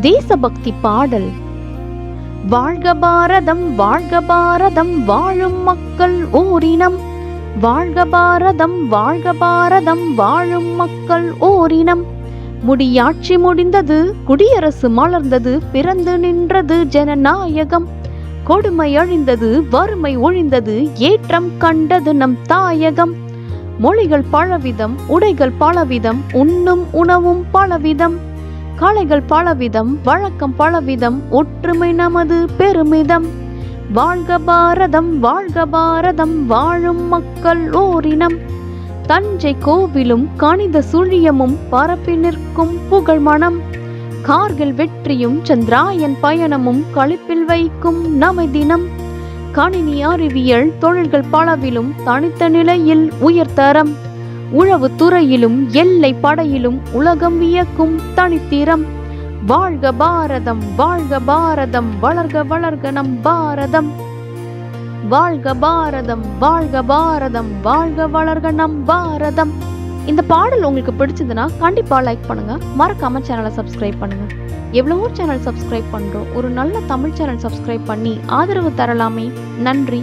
தேசபக்தி பாடல். வாழ்க பாரதம் வாழ்க பாரதம் வாழும் மக்கள் ஓரினம். வாழ்க பாரதம் வாழ்க பாரதம் வாழும் மக்கள் ஓரினம். முடியாட்சி முடிந்தது குடியரசு மலர்ந்தது பிறந்து நின்றது ஜனநாயகம். கொடுமை அழிந்தது வறுமை ஒழிந்தது ஏற்றம் கண்டது நம் தாயகம். மொழிகள் பலவிதம் உடைகள் பலவிதம் உண்ணும் உணவும் பலவிதம். கலைகள் பலவிதம் வழக்கம் பலவிதம் ஒற்றுமை நமது பெருமிதம். வாழ்க பாரதம் வாழ்க பாரதம் வாழும் மக்கள் ஓரினம். தஞ்சை கோவிலும் கணித சுழியமும் பரப்பி நிற்கும் புகழ் மனம். கார்கில் வெற்றியும் சந்திராயன் பயணமும் களிப்பில் வைக்கும் நமை தினம். கணினி அறிவியல் தொழில்கள் பலவிலும் தனித்த நிலையில் உயர்தரம் உழவு துறையிலும் எல்லை படையிலும் உலகம் வியக்கும் தனித்திறம். வாழ்க பாரதம் வாழ்க பாரதம் வளர்க வளர்க நம் பாரதம். வாழ்க பாரதம் வாழ்க பாரதம் வாழ்க வளர்க நம் பாரதம். இந்த பாடல் உங்களுக்கு பிடிச்சதுன்னா கண்டிப்பாக லைக் பண்ணுங்க. மறக்காம சேனலை சப்ஸ்கிரைப் பண்ணுங்க. எவ்வளவோ சேனல் சப்ஸ்கிரைப் பண்றோம்? ஒரு நல்ல தமிழ் சேனல் சப்ஸ்கிரைப் பண்ணி ஆதரவு தரலாமே. நன்றி.